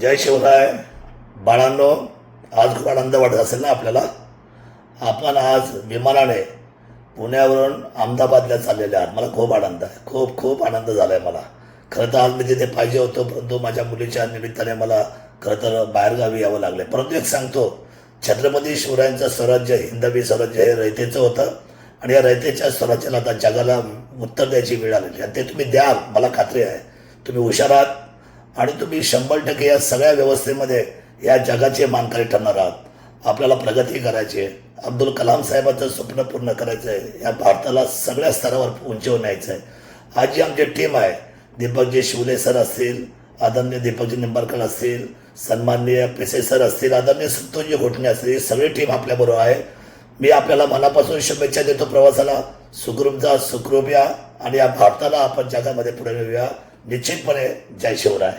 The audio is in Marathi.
जय शिवराय. बाळांनो आज खूप आनंद वाटत असेल ना आपल्याला? आपण आज विमानाने पुण्यावरून अहमदाबादला चाललेले आहात. मला खूप आनंद आहे. खूप खूप आनंद झाला आहे मला. खरं तर आज मी तिथे पाहिजे होतो परंतु माझ्या मुलीच्या निमित्ताने मला खरं तर बाहेरगावी यावं लागलं. परंतु एक सांगतो छत्रपती शिवरायांचं स्वराज्य हिंदवी स्वराज्य हे रयतेचं होतं आणि या रयतेच्या स्वराज्याला आता जगाला उत्तर द्यायची वेळ आलेली आहे. आणि ते तुम्ही द्याल मला खात्री आहे. तुम्ही हुशार आहात. आणि तुम्ही शंभर टक्के या सगळ्या व्यवस्थेमध्ये या जगाचे मानकरी ठरणार आहात. आपल्याला प्रगती करायची आहे. अब्दुल कलाम साहेबांचं स्वप्न पूर्ण करायचं आहे. या भारताला सगळ्या स्तरावर उंचीवर न्यायचं आहे. आज जी आमची टीम आहे. दीपकजी शिवले सर असतील आदरणीय दीपकजी निंबाळकर असतील सन्माननीय पेसे सर असतील आदरणीय संतोषजी घोटणे असतील ही सगळी टीम आपल्याबरोबर आहे. मी आपल्याला मनापासून शुभेच्छा देतो प्रवासाला. सुखरूप जा सुखरूप या आणि या भारताला आपण जगामध्ये पुढे नेऊया. निश्चितपणे जय शिवराय.